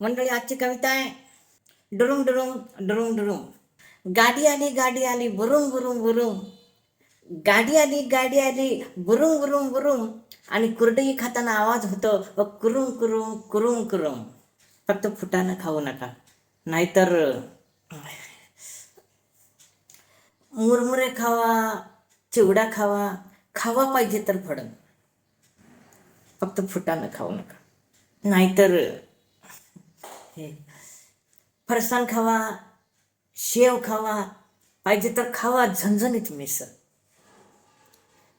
मंडळी आजची कविता आहे डुरुंग डुरुंग डुरुंग डुरुंग. गाडी आली गाडी आली बुरुंग बुरुंग बुरुंग गाडी आली गाडी आली बुरुंग बुरुंग बुरुंग आणि कुरडई खाताना आवाज होतो व कुरुंग कुरुंग कुरुंग कुरुंग. फक्त फुटानं खाऊ नका. नाहीतर मुरमुरे खावा चिवडा खावा खावा पाहिजे तर फडण फक्त फुटानं खाऊ नका. नाहीतर हे फरसाण खावा शेव खावा पाहिजे तर खावा झणझणीत मिसळ.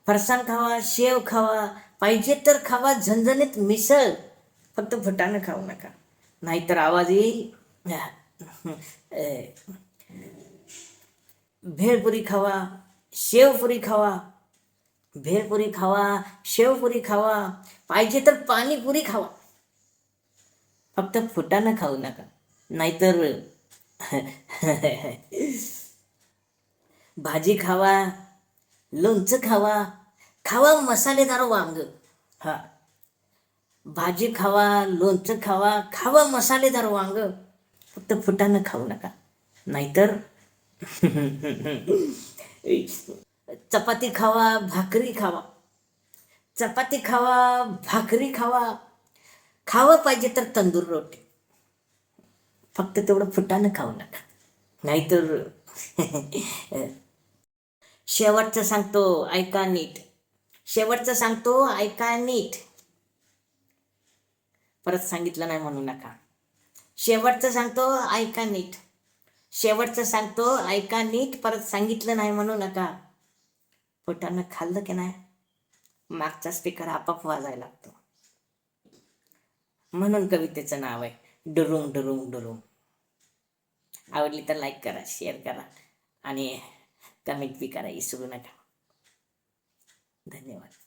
फरसाण खावा शेव खावा पाहिजे तर खावा झणझणीत मिसळ. फक्त फुटानं खाऊ नका. नाहीतर आवाज येईल. भेळपुरी खावा शेवपुरी खावा. भेळपुरी खावा शेवपुरी खावा. पाहिजे तर पाणीपुरी खावा. फक्त फुटानं खाऊ नका. नाहीतर भाजी खावा लोणचं खावा खावा मसालेदार वांग. हा. भाजी खावा लोणचं खावा खावा मसालेदार वांग. फक्त फुटानं खाऊ नका. नाहीतर चपाती खावा भाकरी खावा. चपाती खावा भाकरी खावा. खावं पाहिजे तर तंदूर रोटी. फक्त तेवढं फुटानं खाऊ नका. नाहीतर शेवटचं सांगतो ऐका नीट. शेवटचं सांगतो ऐका नीट. परत सांगितलं नाही म्हणू नका. शेवटचं सांगतो ऐका नीट. शेवटचं सांगतो ऐका नीट. परत सांगितलं नाही म्हणू नका. पोटानं खाल्लं की नाही? मागचा स्पीकर आपाप वाजायला लागतो. म्हणून कवितेचं नाव आहे डुरुंग डुरुंग डुरुंग. आवडली तर लाईक करा शेअर करा आणि कमेंट बी करा विसरू नका. धन्यवाद.